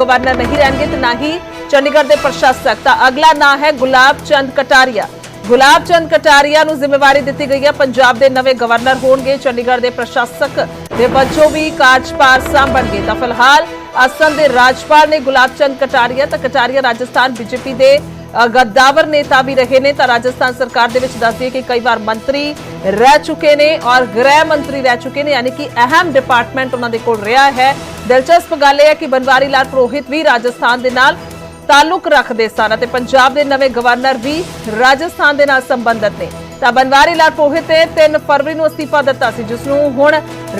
Governor ਨਹੀਂ ਰਹਿਣਗੇ ਤੇ ਨਾ ਹੀ ਚੰਡੀਗੜ੍ਹ ਦੇ ਪ੍ਰਸ਼ਾਸਕ। ਤਾਂ ਅਗਲਾ ਨਾਂ ਹੈ ਗੁਲਾਬ ਚੰਦ ਕਟਾਰੀਆ। ਗੁਲਾਬ ਚੰਦ ਕਟਾਰੀਆ ਨੂੰ ਜ਼ਿੰਮੇਵਾਰੀ ਦਿੱਤੀ ਗਈ ਹੈ। ਪੰਜਾਬ ਦੇ ਨਵੇਂ ਗਵਰਨਰ ਹੋਣਗੇ। ਚੰਡੀਗੜ੍ਹ ਦੇ ਪ੍ਰਸ਼ਾਸਕ ਦੇ ਵਜੋਂ ਵੀ ਕਾਰਜਭਾਰ ਸੰਭਣਗੇ। ਤਾਂ ਫਿਲਹਾਲ ਅਸਮ ਦੇ ਰਾਜਪਾਲ ਨੇ ਗੁਲਾਬ ਚੰਦ ਕਟਾਰੀਆ। ਤਾਂ ਕਟਾਰੀਆ ਰਾਜਸਥਾਨ ਬੀਜੇਪੀ ਦੇ ਗੱਦਾਵਰ ਨੇਤਾ ਵੀ ਰਹੇ ਨੇ, ਤਾਂ ਰਾਜਸਥਾਨ ਸਰਕਾਰ ਦੇ ਵਿੱਚ ਦੱਸਦੀ ਕਿ ਕਈ ਵਾਰ ਮੰਤਰੀ ਰਹਿ ਚੁੱਕੇ ਨੇ ਔਰ ਗ੍ਰਹਿ ਮੰਤਰੀ ਰਹਿ ਚੁੱਕੇ ਨੇ, ਯਾਨੀ ਕਿ ਅਹਿਮ ਡਿਪਾਰਟਮੈਂਟ ਉਹਨਾਂ ਦੇ ਕੋਲ ਰਿਹਾ ਹੈ। ਦਿਲਚਸਪ ਗੱਲ ਇਹ ਹੈ ਕਿ ਬਨਵਾਰੀ ਲਾਲ ਪੁਰੋਹਿਤ ਵੀ ਰਾਜਸਥਾਨ ਦੇ ਨਾਲ ਤਾਲੁਕ ਰੱਖਦੇ ਸਨ ਅਤੇ ਪੰਜਾਬ ਦੇ ਨਵੇਂ ਗਵਰਨਰ ਵੀ ਰਾਜਸਥਾਨ ਦੇ ਨਾਲ ਸੰਬੰਧਿਤ ਨੇ। ਤਾਂ ਬਨਵਾਰੀ ਲਾਲ ਪੁਰੋਹਿਤ ਨੇ 3 ਫਰਵਰੀ ਨੂੰ ਅਸਤੀਫਾ ਦਿੱਤਾ ਸੀ ਜਿਸ ਨੂੰ ਹੁਣ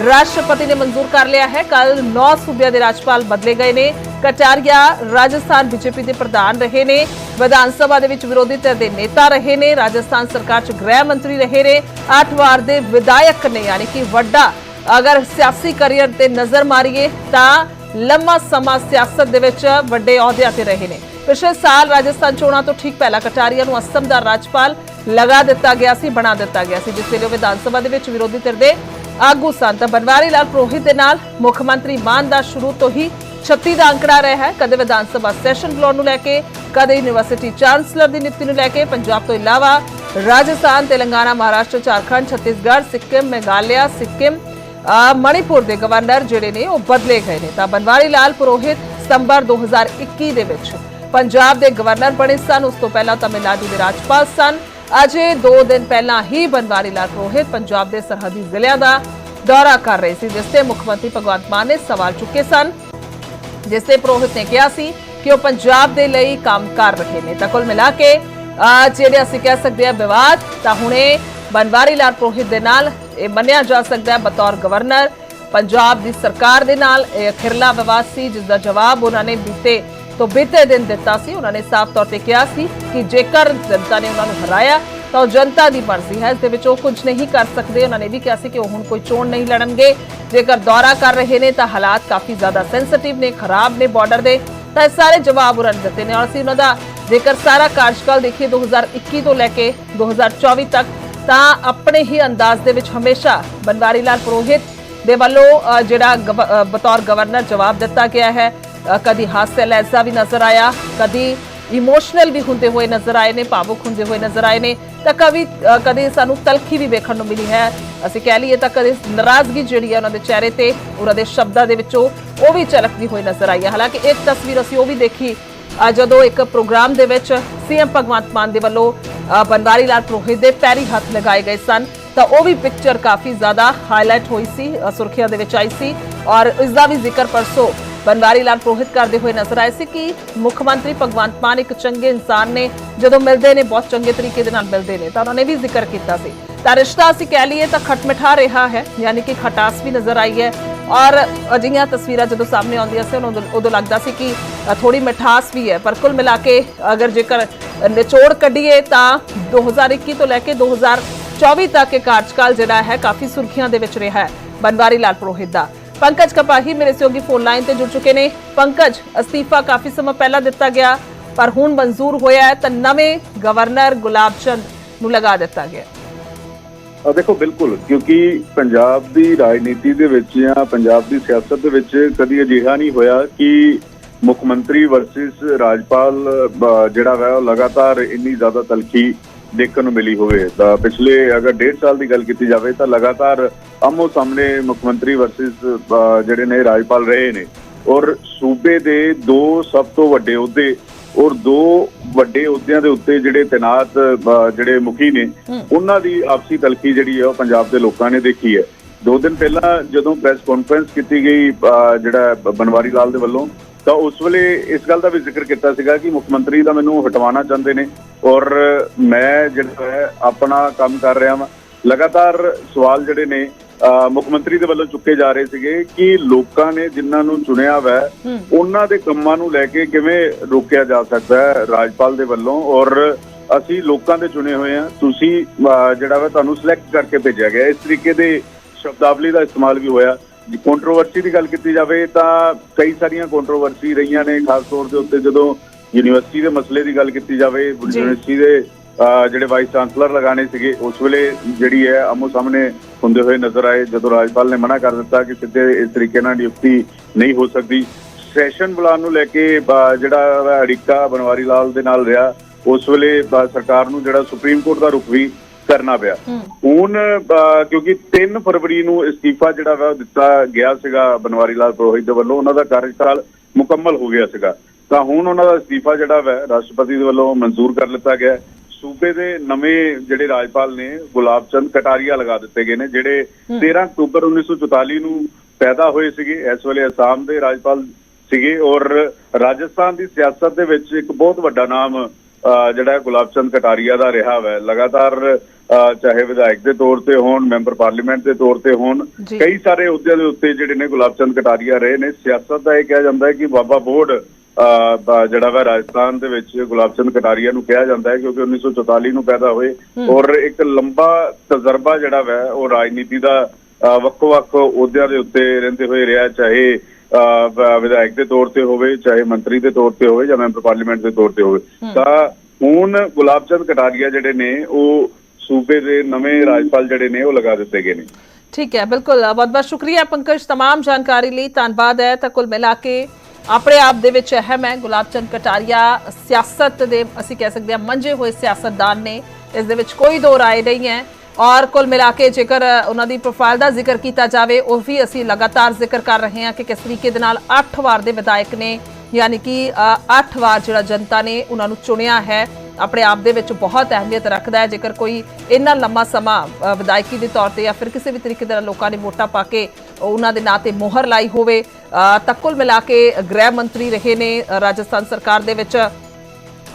ਰਾਸ਼ਟਰਪਤੀ ਨੇ ਮਨਜ਼ੂਰ ਕਰ ਲਿਆ ਹੈ। ਕੱਲ 9 ਸੂਬਿਆਂ ਦੇ ਰਾਜਪਾਲ ਬਦਲੇ ਗਏ ਨੇ। ਕਟਾਰੀਆ ਰਾਜਸਥਾਨ ਬੀਜੇਪੀ ਦੇ ਪ੍ਰਧਾਨ ਰਹੇ ਨੇ। ਵਿਧਾਨ ਸਭਾ ਦੇ ਵਿੱਚ ਵਿਰੋਧੀ ਧਿਰ ਦੇ ਨੇਤਾ ਰਹੇ ਨੇ। ਰਾਜਸਥਾਨ ਸਰਕਾਰ 'ਚ ਗ੍ਰਹਿ ਮੰਤਰੀ ਰਹੇ ਨੇ। 8 ਵਾਰ ਦੇ ਵਿਧਾਇਕ ਨੇ, ਯਾਨੀ ਕਿ ਵੱਡਾ। ਅਗਰ ਸਿਆਸੀ ਕੈਰੀਅਰ ਤੇ ਨਜ਼ਰ ਮਾਰੀਏ ਤਾਂ ਲੰਮਾ ਸਮਾਂ ਸਿਆਸਤ ਦੇ ਵਿੱਚ ਵੱਡੇ ਅਹੁਦਿਆਂ ਤੇ ਰਹੇ ਨੇ। ਪਿਛਲੇ ਸਾਲ ਰਾਜਸਥਾਨ ਚੋਣਾਂ ਤੋਂ ਠੀਕ ਪਹਿਲਾਂ ਕਟਾਰੀਆ ਨੂੰ ਅਸਮ ਦਾ ਰਾਜਪਾਲ ਲਗਾ ਦਿੱਤਾ ਗਿਆ ਸੀ, ਬਣਾ ਦਿੱਤਾ ਗਿਆ ਸੀ। ਜਿਸ ਵੇਲੇ ਉਹ ਵਿਧਾਨ ਸਭਾ ਦੇ ਵਿੱਚ ਵਿਰੋਧੀ ਧਿਰ ਦੇ ਆਗੂ ਸਨ। ਤਾਂ ਬਨਵਾਰੀ ਲਾਲ ਪ੍ਰੋਹਿਤ ਦੇ ਨਾਲ ਮੁੱਖ ਮੰਤਰੀ ਮਾਨ ਦਾ ਸ਼ੁਰੂ ਤੋਂ ਹੀ 36 ਦਾ ਅੰਕੜਾ ਰਿਹਾ ਹੈ। ਕਦੇ ਵਿਧਾਨ ਸਭਾ ਸੈਸ਼ਨ ਬੁਲਾਉਣ ਨੂੰ ਲੈ ਕੇ, ਕਦੇ ਯੂਨੀਵਰਸਿਟੀ ਚਾਂਸਲਰ ਦੀ ਨਿਯੁਕਤੀ ਨੂੰ ਲੈ ਕੇ, ਪੰਜਾਬ ਤੋਂ ਇਲਾਵਾ ਰਾਜਸਥਾਨ, ਤੇਲੰਗਾਨਾ, ਮਹਾਰਾਸ਼ਟਰ, ਝਾਰਖੰਡ, ਛੱਤੀਸਗੜ੍ਹ, ਸਿੱਕਿਮ, ਮੇਘਾਲਿਆ, ਸਿੱਕਿਮ ਮਣੀਪੁਰ ਦੇ ਗਵਰਨਰ ਜਿਹੜੇ ਨੇ, ਉਹ ਬਦਲੇ ਗਏ ਨੇ। ਤਾਂ ਬਨਵਾਰੀ ਲਾਲ ਪੁਰੋਹਿਤ ਸਤੰਬਰ 2021 ਦੇ ਵਿੱਚ ਪੰਜਾਬ ਦੇ ਗਵਰਨਰ ਬਣੇ ਸਨ। ਉਸ ਤੋਂ ਪਹਿਲਾਂ ਤਮਿਲਨਾਡੂ ਦੇ ਰਾਜਪਾਲ ਸਨ। ਅਜੇ 2 ਦਿਨ ਪਹਿਲਾਂ ਹੀ ਬਨਵਾਰੀ ਲਾਲ ਪੁਰੋਹਿਤ ਪੰਜਾਬ ਦੇ ਸਰਹੱਦੀ ਜ਼ਿਲ੍ਹਿਆਂ ਦਾ ਦੌਰਾ ਕਰ ਰਹੇ ਸੀ, ਜਿਸ ਤੇ ਮੁੱਖ ਮੰਤਰੀ ਭਗਵੰਤ ਮਾਨ ਨੇ ਸਵਾਲ ਚੁੱਕੇ ਸਨ। ਜਿਸ ਤੇ ਪੁਰੋਹਿਤ ਨੇ ਕਿਹਾ ਸੀ ਕਿ ਉਹ ਪੰਜਾਬ ਦੇ ਲਈ ਕੰਮ ਕਰ ਰਹੇ ਨੇ। ਤਾਂ ਕੁੱਲ ਮਿਲਾ ਕੇ ਜਿਹੜੇ ਅਸੀਂ ਕਹਿ ਸਕਦੇ ਹਾਂ ਵਿਵਾਦ, ਤਾਂ ਹੁਣੇ ਬਨਵਾਰੀ ਲਾਲ ਪੁਰੋਹਿਤ ਦੇ ਨਾਲ ਇਹ ਮੰਨਿਆ ਜਾ ਸਕਦਾ ਹੈ ਬਤੌਰ ਗਵਰਨਰ। ਪੰਜਾਬ ਦੀ ਸਰਕਾਰ ਦੇ ਨਾਲ ਇਹ ਅਖਿਰਲਾ ਵਿਵਾਦ ਸੀ, ਜਿਸ ਦਾ ਜਵਾਬ ਉਹਨਾਂ ਨੇ ਬੀਤੇ ਤੋਂ ਬੀਤੇ ਦਿਨ ਦਿੱਤਾ ਸੀ। ਉਹਨਾਂ ਨੇ ਸਾਫ਼ ਤੌਰ ਤੇ ਕਿਹਾ ਸੀ ਕਿ ਜੇਕਰ ਜਨਤਾ ਨੇ ਉਹਨਾਂ ਨੂੰ ਹਰਾਇਆ ਤਾਂ ਉਹ ਜਨਤਾ ਦੀ ਮਰਜ਼ੀ ਹੈ, ਇਸ ਦੇ ਵਿੱਚ ਉਹ ਕੁਝ ਨਹੀਂ ਕਰ ਸਕਦੇ। ਉਹਨਾਂ ਨੇ ਵੀ ਕਿਹਾ ਸੀ ਕਿ ਉਹ ਹੁਣ ਕੋਈ ਚੋਣ ਨਹੀਂ ਲੜਨਗੇ। ਜੇਕਰ ਦੌਰਾ ਕਰ ਰਹੇ ਨੇ ਤਾਂ ਹਾਲਾਤ ਕਾਫੀ ਜ਼ਿਆਦਾ ਸੈਂਸਿਟਿਵ ਨੇ, ਖਰਾਬ ਨੇ ਬਾਰਡਰ ਦੇ। ਤਾਂ ਇਹ ਸਾਰੇ ਜਵਾਬ ਉਹਨਾਂ ਨੇ ਦਿੱਤੇ ਨੇ ਔਰ ਅਸੀਂ ਉਹਨਾਂ ਦਾ ਜੇਕਰ ਸਾਰਾ ਕਾਰਜਕਾਲ ਦੇਖੀਏ 2021 ਤੋਂ ਲੈ ਕੇ 2024 ਤੱਕ, ਤਾਂ ਆਪਣੇ ਹੀ ਅੰਦਾਜ਼ ਦੇ ਵਿੱਚ ਹਮੇਸ਼ਾ ਬਨਵਾਰੀ ਲਾਲ ਪੁਰੋਹਿਤ ਦੇ ਵੱਲੋਂ ਜਿਹੜਾ ਗਵ- ਬਤੌਰ ਗਵਰਨਰ ਜਵਾਬ ਦਿੱਤਾ ਗਿਆ ਹੈ। ਕਦੀ ਹਾਸੇ ਲਹਿਜ਼ਾ ਵੀ ਨਜ਼ਰ ਆਇਆ, ਕਦੀ ਇਮੋਸ਼ਨਲ ਵੀ ਹੁੰਦੇ ਹੋਏ ਨਜ਼ਰ ਆਏ ਨੇ ਭਾਵੁਕ ਹੁੰਦੇ ਹੋਏ ਨਜ਼ਰ ਆਏ ਨੇ। ਤਾਂ ਕਵੀ ਕਦੇ ਸਾਨੂੰ ਤਲਖੀ ਵੀ ਵੇਖਣ ਨੂੰ ਮਿਲੀ ਹੈ। ਅਸੀਂ ਕਹਿ ਲਈਏ ਤਾਂ ਕਦੇ ਨਾਰਾਜ਼ਗੀ ਜਿਹੜੀ ਹੈ ਉਹਨਾਂ ਦੇ ਚਿਹਰੇ ਤੇ ਉਹਨਾਂ ਦੇ ਸ਼ਬਦਾਂ ਦੇ ਵਿੱਚੋਂ ਉਹ ਵੀ ਝਲਕਦੀ ਹੋਈ ਨਜ਼ਰ ਆਈ ਹੈ। ਹਾਲਾਂਕਿ ਇੱਕ ਤਸਵੀਰ ਅਸੀਂ ਉਹ ਵੀ ਦੇਖੀ ਜਦੋਂ ਇੱਕ ਪ੍ਰੋਗਰਾਮ ਦੇ ਵਿੱਚ ਸੀਐਮ ਭਗਵੰਤ ਮਾਨ ਦੇ ਵੱਲੋਂ ਅ, ਲਾਲ ਪੁਰੋਹਿਤ ਦੇ ਪੈਰੀ ਹੱਥ ਲਗਾਏ ਗਏ ਸਨ ਤਾਂ ਉਹ ਵੀ ਪਿਕਚਰ ਕਾਫੀ ਜ਼ਿਆਦਾ ਹਾਈਲਾਈਟ ਹੋਈ ਸੀ ਸੁਰਖੀਆਂ ਦੇ ਵਿੱਚ ਆਈ ਸੀ। ਔਰ ਇਸ ਦਾ ਵੀ ਜ਼ਿਕਰ ਪਰਸੋ ਬਨਵਾਰੀ ਲਾਲ ਪੁਰੋਹਿਤ ਕਰਦੇ ਹੋਏ ਨਜ਼ਰ ਆਏ ਸੀ ਕਿ ਮੁੱਖ ਮੰਤਰੀ ਭਗਵੰਤ ਮਾਨ ਇੱਕ ਚੰਗੇ ਇਨਸਾਨ ਨੇ ਜਦੋਂ ਮਿਲਦੇ ਨੇ ਬਹੁਤ ਚੰਗੇ ਤਰੀਕੇ ਦੇ ਨਾਲ ਮਿਲਦੇ ਨੇ ਤਾਂ ਉਹਨਾਂ ਨੇ ਵੀ ਜ਼ਿਕਰ ਕੀਤਾ ਸੀ। ਤਾਂ ਰਿਸ਼ਤਾ ਅਸੀਂ ਕਹਿ ਲਈਏ ਤਾਂ ਖਟਮਿਠਾ ਰਿਹਾ ਹੈ ਯਾਨੀ ਕਿ ਖਟਾਸ ਵੀ ਨਜ਼ਰ ਆਈ ਹੈ ਔਰ ਅਜਿਹੀਆਂ ਤਸਵੀਰਾਂ ਜਦੋਂ ਸਾਹਮਣੇ ਆਉਂਦੀਆਂ ਸੀ ਉਦੋਂ ਉਦੋਂ ਲੱਗਦਾ ਸੀ ਕਿ ਅ, ਥੋੜੀ ਮਿਠਾਸ ਵੀ ਹੈ। ਪਰ ਕੁੱਲ ਮਿਲਾ ਕੇ ਅਗਰ ਜੇਕਰ ਨਿਚੋੜ ਕੱਢੀਏ ਤਾਂ 2021 ਤੋਂ ਲੈ ਕੇ 2024 ਤੱਕ ਇਹ ਕਾਰਜਕਾਲ ਜਿਹੜਾ ਹੈ ਕਾਫੀ ਸੁਰਖੀਆਂ ਦੇ ਵਿੱਚ ਰਿਹਾ ਹੈ ਬਨਵਾਰੀ ਲਾਲ ਪੁਰੋਹਿਤ ਦਾ। ਪੰਕਜ ਕਪਾਹੀ ਮੇਰੇ ਸਹਿਯੋਗੀ ਫੋਨ ਲਾਈਨ ਤੇ ਜੁੜ ਚੁੱਕੇ ਨੇ। ਪੰਕਜ, ਅਸਤੀਫਾ ਕਾਫੀ ਸਮਾਂ ਪਹਿਲਾਂ ਦਿੱਤਾ ਗਿਆ, ਪਰ ਹੁਣ ਮਨਜ਼ੂਰ ਹੋਇਆ ਹੈ ਤਾਂ ਨਵੇਂ ਗਵਰਨਰ ਗੁਲਾਬ ਚੰਦ ਨੂੰ ਲਗਾ ਦਿੱਤਾ ਗਿਆ। ਆ ਦੇਖੋ, ਬਿਲਕੁਲ, ਕਿਉਂਕਿ ਪੰਜਾਬ ਦੀ ਰਾਜਨੀਤੀ ਦੇ ਵਿੱਚ ਜਾਂ ਪੰਜਾਬ ਦੀ ਸਿਆਸਤ ਦੇ ਵਿੱਚ ਕਦੀ ਅਜਿਹਾ ਨਹੀਂ ਹੋਇਆ ਕਿ ਮੁੱਖ ਮੰਤਰੀ ਵਰਸਸ ਰਾਜਪਾਲ ਜਿਹੜਾ ਵਾ ਉਹ ਲਗਾਤਾਰ ਇੰਨੀ ਜ਼ਿਆਦਾ ਤਲਖੀ ਦੇਖਣ ਨੂੰ ਮਿਲੀ ਹੋਵੇ। ਤਾਂ ਪਿਛਲੇ ਅਗਰ ਡੇਢ ਸਾਲ ਦੀ ਗੱਲ ਕੀਤੀ ਜਾਵੇ ਤਾਂ ਲਗਾਤਾਰ ਆਮੋ ਸਾਹਮਣੇ ਮੁੱਖ ਮੰਤਰੀ ਵਰਸਸ ਜਿਹੜੇ ਨੇ ਰਾਜਪਾਲ ਰਹੇ ਨੇ। ਔਰ ਸੂਬੇ ਦੇ ਦੋ ਸਭ ਤੋਂ ਵੱਡੇ ਅਹੁਦੇ ਔਰ ਦੋ ਵੱਡੇ ਅਹੁਦਿਆਂ ਦੇ ਉੱਤੇ ਜਿਹੜੇ ਤੈਨਾਤ ਜਿਹੜੇ ਮੁਖੀ ਨੇ ਉਹਨਾਂ ਦੀ ਆਪਸੀ ਤਲਖੀ ਜਿਹੜੀ ਹੈ ਉਹ ਪੰਜਾਬ ਦੇ ਲੋਕਾਂ ਨੇ ਦੇਖੀ ਹੈ। ਦੋ ਦਿਨ ਪਹਿਲਾਂ ਜਦੋਂ ਪ੍ਰੈਸ ਕਾਨਫਰੰਸ ਕੀਤੀ ਗਈ ਜਿਹੜਾ ਬਨਵਾਰੀ ਲਾਲ ਦੇ ਵੱਲੋਂ ਤਾਂ ਉਸ ਵੇਲੇ ਇਸ ਗੱਲ ਦਾ ਵੀ ਜ਼ਿਕਰ ਕੀਤਾ ਸੀਗਾ ਕਿ ਮੁੱਖ ਮੰਤਰੀ ਦਾ ਮੈਨੂੰ ਹਟਵਾਉਣਾ ਚਾਹੁੰਦੇ ਨੇ। ਔਰ ਮੈਂ ਜਿਹੜਾ ਹੈ ਆਪਣਾ ਕੰਮ ਕਰ ਰਿਹਾ ਹਾਂ ਲਗਾਤਾਰ ਸਵਾਲ ਜਿਹੜੇ ਨੇ ਮੁੱਖ ਮੰਤਰੀ ਦੇ ਵੱਲੋਂ ਚੁੱਕੇ ਜਾ ਰਹੇ ਸੀਗੇ ਕਿ ਲੋਕਾਂ ਨੇ ਜਿਨ੍ਹਾਂ ਨੂੰ ਚੁਣਿਆ ਵੈ ਉਹਨਾਂ ਦੇ ਕੰਮਾਂ ਨੂੰ ਲੈ ਕੇ ਕਿਵੇਂ ਰੋਕਿਆ ਜਾ ਸਕਦਾ ਹੈ ਰਾਜਪਾਲ ਦੇ ਵੱਲੋਂ? ਔਰ ਅਸੀਂ ਲੋਕਾਂ ਦੇ ਚੁਣੇ ਹੋਏ ਆ ਤੁਸੀਂ ਜਿਹੜਾ ਵਾ ਤੁਹਾਨੂੰ ਸਿਲੈਕਟ ਕਰਕੇ ਭੇਜਿਆ ਗਿਆ। ਇਸ ਤਰੀਕੇ ਦੇ ਸ਼ਬਦਾਵਲੀ ਦਾ ਇਸਤੇਮਾਲ ਵੀ ਹੋਇਆ। ਜੇ ਕੰਟਰੋਵਰਸੀ ਦੀ ਗੱਲ ਕੀਤੀ ਜਾਵੇ ਤਾਂ ਕਈ ਸਾਰੀਆਂ ਕੰਟਰੋਵਰਸੀ ਰਹੀਆਂ ਨੇ ਖਾਸ ਤੌਰ ਦੇ ਉੱਤੇ ਜਦੋਂ ਯੂਨੀਵਰਸਿਟੀ ਦੇ ਮਸਲੇ ਦੀ ਗੱਲ ਕੀਤੀ ਜਾਵੇ ਯੂਨੀਵਰਸਿਟੀ ਦੇ ਜਿਹੜੇ ਵਾਈਸ ਚਾਂਸਲਰ ਲਗਾਣੇ ਸੀਗੇ ਉਸ ਵੇਲੇ ਜਿਹੜੀ ਹੈ ਆਮੋ ਸਾਹਮਣੇ ਹੁੰਦੇ ਹੋਏ ਨਜ਼ਰ ਆਏ ਜਦੋਂ ਰਾਜਪਾਲ ਨੇ ਮਨਾ ਕਰ ਦਿੱਤਾ ਕਿ ਸਿੱਧੇ ਇਸ ਤਰੀਕੇ ਨਾਲ ਨਿਯੁਕਤੀ ਨਹੀਂ ਹੋ ਸਕਦੀ। ਸੈਸ਼ਨ ਬੁਲਾਉਣ ਨੂੰ ਲੈ ਕੇ ਜਿਹੜਾ ਅੜਿੱਕਾ ਬਨਵਾਰੀ ਲਾਲ ਦੇ ਨਾਲ ਰਿਹਾ ਉਸ ਵੇਲੇ ਸਰਕਾਰ ਨੂੰ ਜਿਹੜਾ ਸੁਪਰੀਮ ਕੋਰਟ ਦਾ ਰੁਖ ਵੀ ਕਰਨਾ ਪਿਆ। ਹੁਣ ਕਿਉਂਕਿ 3 ਫਰਵਰੀ ਨੂੰ ਅਸਤੀਫਾ ਜਿਹੜਾ ਵਾ ਦਿੱਤਾ ਗਿਆ ਸੀਗਾ ਬਨਵਾਰੀ ਲਾਲ ਪੁਰੋਹਿਤ ਦੇ ਵੱਲੋਂ ਉਹਨਾਂ ਦਾ ਕਾਰਜਕਾਲ ਮੁਕੰਮਲ ਹੋ ਗਿਆ ਸੀਗਾ। ਤਾਂ ਹੁਣ ਉਹਨਾਂ ਦਾ ਅਸਤੀਫਾ ਜਿਹੜਾ ਵਾ ਰਾਸ਼ਟਰਪਤੀ ਦੇ ਵੱਲੋਂ ਮਨਜ਼ੂਰ ਕਰ ਲਿੱਤਾ ਗਿਆ। ਸੂਬੇ ਦੇ ਨਵੇਂ ਜਿਹੜੇ ਰਾਜਪਾਲ ਨੇ ਗੁਲਾਬ ਚੰਦ ਕਟਾਰੀਆ ਲਗਾ ਦਿੱਤੇ ਗਏ ਨੇ ਜਿਹੜੇ 13 ਅਕਤੂਬਰ 1944 ਨੂੰ ਪੈਦਾ ਹੋਏ ਸੀਗੇ। ਇਸ ਵੇਲੇ ਅਸਾਮ ਦੇ ਰਾਜਪਾਲ ਸੀਗੇ ਔਰ ਰਾਜਸਥਾਨ ਦੀ ਸਿਆਸਤ ਦੇ ਵਿੱਚ ਇੱਕ ਬਹੁਤ ਵੱਡਾ ਨਾਮ ਜਿਹੜਾ ਗੁਲਾਬ ਚੰਦ ਕਟਾਰੀਆ ਦਾ ਰਿਹਾ ਹੈ ਲਗਾਤਾਰ ਚਾਹੇ ਵਿਧਾਇਕ ਦੇ ਤੌਰ ਤੇ ਹੋਣ ਮੈਂਬਰ ਪਾਰਲੀਮੈਂਟ ਦੇ ਤੌਰ ਤੇ ਹੋਣ। ਕਈ ਸਾਰੇ ਅਹੁਦਿਆਂ ਦੇ ਉੱਤੇ ਜਿਹੜੇ ਨੇ ਗੁਲਾਬ ਚੰਦ ਕਟਾਰੀਆ ਰਹੇ ਨੇ। ਸਿਆਸਤ ਦਾ ਇਹ ਕਿਹਾ ਜਾਂਦਾ ਹੈ ਕਿ ਬਾਬਾ ਬੋੜ ਅਹ, ਬ- ਜਿਹੜਾ ਵਾ ਰਾਜਸਥਾਨ ਦੇ ਵਿੱਚ ਗੁਲਾਬ ਚੰਦ ਕਟਾਰੀਆ ਨੂੰ ਕਿਹਾ ਜਾਂਦਾ ਹੈ ਕਿਉਂਕਿ 1944 ਨੂੰ ਪੈਦਾ ਹੋਏ ਔਰ ਇੱਕ ਲੰਬਾ ਤਜਰਬਾ ਜਿਹੜਾ ਵਾ ਉਹ ਰਾਜਨੀਤੀ ਦਾ ਅਹ, ਵੱਖ-ਵੱਖ ਅਹੁਦਿਆਂ ਦੇ ਉੱਤੇ ਰਹਿੰਦੇ ਹੋਏ ਰਿਹਾ ਚਾਹੇ ਅਹ, ਬ- ਵਿਧਾਇਕ ਦੇ ਤੌਰ ਤੇ ਹੋਵੇ ਚਾਹੇ ਮੰਤਰੀ ਦੇ ਤੌਰ ਤੇ ਹੋਵੇ ਜਾਂ ਮੈਂਬਰ ਪਾਰਲੀਮੈਂਟ ਦੇ ਤੌਰ ਤੇ ਹੋਵੇ ਤਾਂ ਹੁਣ ਗੁਲਾਬ ਚੰਦ ਕਟਾਰੀਆ ਜਿਹੜੇ ਨੇ ਉਹ ਸੂਬੇ ਦੇ ਨਵੇਂ ਰਾਜਪਾਲ ਜਿਹੜੇ ਨੇ ਉਹ ਲਗਾ ਦਿੱਤੇ ਗਏ ਨੇ ਠੀਕ ਹੈ ਬਿਲਕੁਲ ਬਹੁਤ ਬਹੁਤ ਸ਼ੁਕਰੀਆ ਪੰਕਜ तमाम ਜਾਣਕਾਰੀ ਲਈ ਧੰਨਵਾਦ ਹੈ ਤਾਂ ਕੁੱਲ ਮਿਲਾ ਕੇ ਆਪਣੇ ਆਪ ਦੇ ਵਿੱਚ ਅਹਿਮ ਹੈ ਗੁਲਾਬ ਚੰਦ ਕਟਾਰੀਆ। ਸਿਆਸਤ ਦੇ ਅਸੀਂ ਕਹਿ ਸਕਦੇ ਹਾਂ ਮੰਝੇ ਹੋਏ ਸਿਆਸਤਦਾਨ ਨੇ। ਇਸ ਦੇ ਵਿੱਚ ਕੋਈ ਦੋ ਰਾਏ ਨਹੀਂ ਹੈ। ਔਰ ਕੁੱਲ ਮਿਲਾ ਕੇ ਜੇਕਰ ਉਹਨਾਂ ਦੀ ਪ੍ਰੋਫਾਈਲ ਦਾ ਜ਼ਿਕਰ ਕੀਤਾ ਜਾਵੇ, ਉਹ ਵੀ ਅਸੀਂ ਲਗਾਤਾਰ ਜ਼ਿਕਰ ਕਰ ਰਹੇ ਹਾਂ ਕਿ ਕਿਸ ਤਰੀਕੇ ਦੇ ਨਾਲ 8 ਵਾਰ ਦੇ ਵਿਧਾਇਕ ਨੇ, ਯਾਨੀ ਕਿ 8 ਵਾਰ ਜਿਹੜਾ ਜਨਤਾ ਨੇ ਉਹਨਾਂ ਨੂੰ ਚੁਣਿਆ ਹੈ। ਆਪਣੇ ਆਪ ਦੇ ਵਿੱਚ ਬਹੁਤ ਅਹਿਮੀਅਤ ਰੱਖਦਾ ਹੈ। ਜੇਕਰ ਕੋਈ ਇੰਨਾ ਲੰਮਾ ਸਮਾਂ ਅ, ਵਿਧਾਇਕੀ ਦੇ ਤੌਰ ਤੇ ਜਾਂ ਫਿਰ ਕਿਸੇ ਵੀ ਤਰੀਕੇ ਦੇ ਨਾਲ ਲੋਕਾਂ ਨੇ ਵੋਟਾਂ ਪਾ ਕੇ ਉਹਨਾਂ ਦੇ ਨਾਂ ਤੇ ਮੋਹਰ ਲਾਈ ਹੋਵੇ ਅ, ਤਾਂ ਕੁੱਲ ਮਿਲਾ ਕੇ ਗ੍ਰਹਿ ਮੰਤਰੀ ਰਹੇ ਨੇ ਰਾਜਸਥਾਨ ਸਰਕਾਰ ਦੇ ਵਿੱਚ।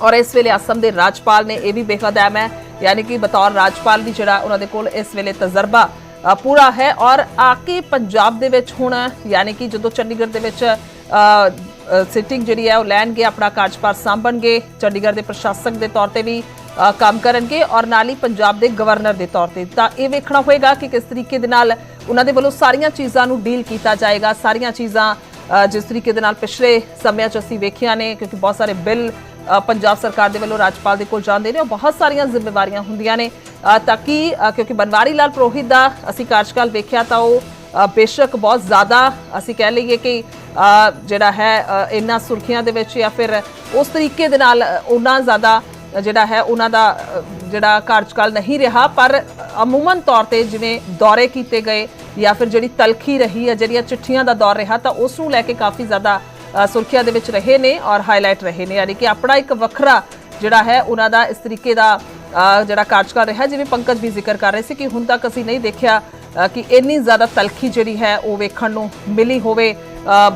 ਔਰ ਇਸ ਵੇਲੇ ਅਸਮ ਦੇ ਰਾਜਪਾਲ ਨੇ ਇਹ ਵੀ ਬੇਹੱਦ ਅਹਿਮ ਹੈ ਯਾਨੀ ਕਿ ਬਤੌਰ ਰਾਜਪਾਲ ਵੀ ਜਿਹੜਾ ਉਹਨਾਂ ਦੇ ਕੋਲ ਇਸ ਵੇਲੇ ਤਜਰਬਾ ਪੂਰਾ ਹੈ। ਔਰ ਆ ਕੇ ਪੰਜਾਬ ਦੇ ਵਿੱਚ ਹੁਣ ਯਾਨੀ ਕਿ ਜਦੋਂ ਚੰਡੀਗੜ੍ਹ ਦੇ ਵਿੱਚ ਸਿਟਿੰਗ ਜਿਹੜੀ ਹੈ, ਉਹ ਲੈਣਗੇ, ਆਪਣਾ ਕਾਰਜਭਾਰ ਸਾਂਭਣਗੇ, ਚੰਡੀਗੜ੍ਹ ਦੇ ਪ੍ਰਸ਼ਾਸਕ ਦੇ ਤੌਰ ਤੇ ਵੀ ਕੰਮ ਕਰਨਗੇ ਔਰ ਨਾਲ ਹੀ ਪੰਜਾਬ ਦੇ ਗਵਰਨਰ ਦੇ ਤੌਰ ਤੇ। ਤਾਂ ਇਹ ਵੇਖਣਾ ਹੋਏਗਾ ਕਿ ਕਿਸ ਤਰੀਕੇ ਦੇ ਨਾਲ ਉਹਨਾਂ ਦੇ ਵੱਲੋਂ ਸਾਰੀਆਂ ਚੀਜ਼ਾਂ ਨੂੰ ਡੀਲ ਕੀਤਾ ਜਾਏਗਾ, ਸਾਰੀਆਂ ਚੀਜ਼ਾਂ ਜਿਸ ਤਰੀਕੇ ਦੇ ਨਾਲ ਪਿਛਲੇ ਸਮਿਆਂ 'ਚ ਅਸੀਂ ਵੇਖਿਆ ਨੇ, ਕਿਉਂਕਿ ਬਹੁਤ ਸਾਰੇ ਬਿੱਲ ਪੰਜਾਬ ਸਰਕਾਰ ਦੇ ਵੱਲੋਂ ਰਾਜਪਾਲ ਦੇ ਕੋਲ ਜਾਂਦੇ ਨੇ, ਉਹ ਬਹੁਤ ਸਾਰੀਆਂ ਜ਼ਿੰਮੇਵਾਰੀਆਂ ਹੁੰਦੀਆਂ ਨੇ। ਤਾਂ ਕਿ ਕਿਉਂਕਿ ਬਨਵਾਰੀ ਲਾਲ ਪ੍ਰੋਹਿਤ ਦਾ ਅਸੀਂ ਕਾਰਜਕਾਲ ਵੇਖਿਆ ਤਾਂ ਉਹ ਬੇਸ਼ੱਕ ਬਹੁਤ ਜ਼ਿਆਦਾ ਅਸੀਂ ਕਹਿ ਲਈਏ ਕਿ ਜਿਹੜਾ ਹੈ ਅ, ਇਹਨਾਂ ਸੁਰਖੀਆਂ ਦੇ ਵਿੱਚ ਜਾਂ ਫਿਰ ਉਸ ਤਰੀਕੇ ਦੇ ਨਾਲ ਅ, ਉਹਨਾਂ ਜ਼ਿਆਦਾ ਜਿਹੜਾ ਹੈ ਉਹਨਾਂ ਦਾ ਜਿਹੜਾ ਕਾਰਜਕਾਲ ਨਹੀਂ ਰਿਹਾ ਪਰ ਅਮੂਮਨ ਤੌਰ ਤੇ ਜਿਵੇਂ ਦੌਰੇ ਕੀਤੇ ਗਏ ਜਾਂ ਫਿਰ ਜਿਹੜੀ ਤਲਖੀ ਰਹੀ ਹੈ ਜਿਹੜੀਆਂ ਚਿੱਠੀਆਂ ਦਾ ਦੌਰ ਰਿਹਾ ਤਾਂ ਉਸ ਨੂੰ ਲੈ ਕੇ ਕਾਫੀ ਜ਼ਿਆਦਾ ਸੁਰਖੀਆਂ ਦੇ ਵਿੱਚ ਰਹੇ ਨੇ ਔਰ ਹਾਈਲਾਈਟ ਰਹੇ ਨੇ। ਯਾਨੀ ਕਿ ਆਪਣਾ ਇੱਕ ਵੱਖਰਾ ਜਿਹੜਾ ਹੈ ਉਹਨਾਂ ਦਾ ਇਸ ਤਰੀਕੇ ਦਾ ਜਿਹੜਾ ਕਾਰਜਕਾਲ ਰਿਹਾ ਜਿਵੇਂ ਪੰਕਜ ਵੀ ਜ਼ਿਕਰ ਕਰ ਰਹੇ ਸੀ ਕਿ ਹੁਣ ਤੱਕ ਅਸੀਂ ਨਹੀਂ ਦੇਖਿਆ ਕਿ ਇੰਨੀ ਜ਼ਿਆਦਾ ਤਲਖੀ ਜਿਹੜੀ ਹੈ ਉਹ ਵੇਖਣ ਨੂੰ ਮਿਲੀ ਹੋਵੇ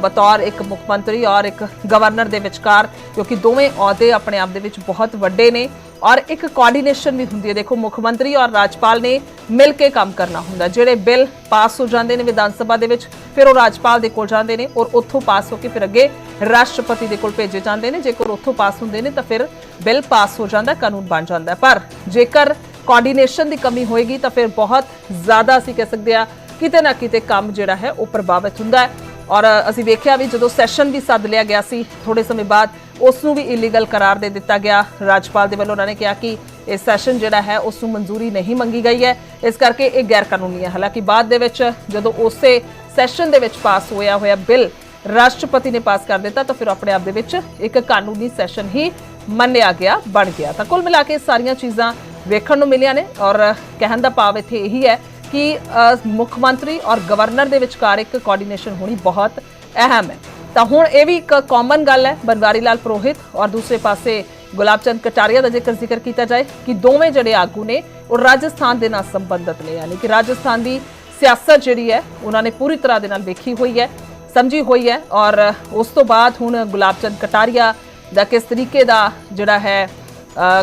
ਬਤੌਰ ਇੱਕ ਮੁੱਖ ਮੰਤਰੀ ਔਰ ਇੱਕ ਗਵਰਨਰ ਦੇ ਵਿਚਕਾਰ, ਕਿਉਂਕਿ ਦੋਵੇਂ ਅਹੁਦੇ ਆਪਣੇ ਆਪ ਦੇ ਵਿੱਚ ਬਹੁਤ ਵੱਡੇ ਨੇ ਔਰ ਇੱਕ ਕੋਆਰਡੀਨੇਸ਼ਨ ਵੀ ਹੁੰਦੀ ਹੈ। ਦੇਖੋ, ਮੁੱਖ ਮੰਤਰੀ ਔਰ ਰਾਜਪਾਲ ਨੇ ਮਿਲ ਕੇ ਕੰਮ ਕਰਨਾ ਹੁੰਦਾ। ਜਿਹੜੇ ਬਿੱਲ ਪਾਸ ਹੋ ਜਾਂਦੇ ਨੇ ਵਿਧਾਨ ਸਭਾ ਦੇ ਵਿੱਚ, ਫਿਰ ਉਹ ਰਾਜਪਾਲ ਦੇ ਕੋਲ ਜਾਂਦੇ ਨੇ ਔਰ ਉੱਥੋਂ ਪਾਸ ਹੋ ਕੇ ਫਿਰ ਅੱਗੇ ਰਾਸ਼ਟਰਪਤੀ ਦੇ ਕੋਲ ਭੇਜੇ ਜਾਂਦੇ ਨੇ। ਜੇਕਰ ਉੱਥੋਂ ਪਾਸ ਹੁੰਦੇ ਨੇ ਤਾਂ ਫਿਰ ਬਿੱਲ ਪਾਸ ਹੋ ਜਾਂਦਾ, ਕਾਨੂੰਨ ਬਣ ਜਾਂਦਾ। ਪਰ ਜੇਕਰ ਕੋਆਰਡੀਨੇਸ਼ਨ ਦੀ ਕਮੀ ਹੋਏਗੀ ਤਾਂ ਫਿਰ ਬਹੁਤ ਜ਼ਿਆਦਾ ਅਸੀਂ ਕਹਿ ਸਕਦੇ ਆ ਕਿਤੇ ਨਾ ਕਿਤੇ ਕੰਮ ਜਿਹੜਾ ਹੈ ਉਹ ਪ੍ਰਭਾਵਿਤ ਹੁੰਦਾ ਹੈ। ਔਰ ਅਸੀਂ ਵੇਖਿਆ ਵੀ ਜਦੋਂ ਸੈਸ਼ਨ ਵੀ ਸੱਦ ਲਿਆ ਗਿਆ ਸੀ ਥੋੜੇ ਸਮੇਂ ਬਾਅਦ ਉਸ ਨੂੰ ਵੀ ਇਲੀਗਲ ਕਰਾਰ ਦੇ ਦਿੱਤਾ ਗਿਆ। ਰਾਜਪਾਲ ਦੇ ਵੱਲੋਂ ਉਹਨਾਂ ਨੇ ਕਿਹਾ ਕਿ ਇਹ ਸੈਸ਼ਨ ਜਿਹੜਾ ਹੈ ਉਸ ਨੂੰ ਮਨਜ਼ੂਰੀ ਨਹੀਂ ਮੰਗੀ ਗਈ ਹੈ। ਇਸ ਕਰਕੇ ਇਹ ਗੈਰ ਕਾਨੂੰਨੀ ਹੈ ਹਾਲਾਂਕਿ ਬਾਅਦ ਦੇ ਵਿੱਚ ਜਦੋਂ ਉਸੇ ਸੈਸ਼ਨ ਦੇ ਵਿੱਚ ਪਾਸ ਹੋਇਆ ਹੋਇਆ ਬਿੱਲ ਰਾਸ਼ਟਰਪਤੀ ਨੇ ਪਾਸ ਕਰ ਦਿੱਤਾ ਤਾਂ ਫਿਰ ਆਪਣੇ ਆਪ ਦੇ ਵਿੱਚ ਇੱਕ ਕਾਨੂੰਨੀ ਸੈਸ਼ਨ ਹੀ ਮੰਨਿਆ ਗਿਆ, ਬਣ ਗਿਆ। ਤਾਂ ਕੁੱਲ ਮਿਲਾ ਕੇ ਇਹ ਸਾਰੀਆਂ ਚੀਜ਼ਾਂ ਵੇਖਣ ਨੂੰ ਮਿਲੀਆਂ ਨੇ ਔਰ ਕਹਿਣ ਦਾ ਭਾਵ ਇੱਥੇ ਇਹੀ ਹੈ ਕਿ ਮੁੱਖ ਮੰਤਰੀ ਔਰ ਗਵਰਨਰ ਦੇ ਵਿਚਕਾਰ ਇੱਕ ਕੋਆਰਡੀਨੇਸ਼ਨ ਹੋਣੀ ਬਹੁਤ ਅਹਿਮ ਹੈ। ਤਾਂ ਹੁਣ ਇਹ ਵੀ ਇੱਕ ਕਾਮਨ ਗੱਲ ਹੈ ਬਨਵਾਰੀ ਲਾਲ ਪ੍ਰੋਹਿਤ ਔਰ ਦੂਸਰੇ ਪਾਸੇ ਗੁਲਾਬ ਚੰਦ ਕਟਾਰੀਆ ਦਾ ਜੇਕਰ ਜ਼ਿਕਰ ਕੀਤਾ ਜਾਏ ਕਿ ਦੋਵੇਂ ਜਿਹੜੇ ਆਗੂ ਨੇ, ਉਹ ਰਾਜਸਥਾਨ ਦੇ ਨਾਲ ਸੰਬੰਧਿਤ ਨੇ। ਯਾਨੀ ਕਿ ਰਾਜਸਥਾਨ ਦੀ ਸਿਆਸਤ ਜਿਹੜੀ ਹੈ, ਉਹਨਾਂ ਨੇ ਪੂਰੀ ਤਰ੍ਹਾਂ ਦੇ ਨਾਲ ਵੇਖੀ ਹੋਈ ਹੈ, ਸਮਝੀ ਹੋਈ ਹੈ ਔਰ ਉਸ ਤੋਂ ਬਾਅਦ ਹੁਣ ਗੁਲਾਬ ਚੰਦ ਕਟਾਰੀਆ ਦਾ ਕਿਸ ਤਰੀਕੇ ਦਾ ਜਿਹੜਾ ਹੈ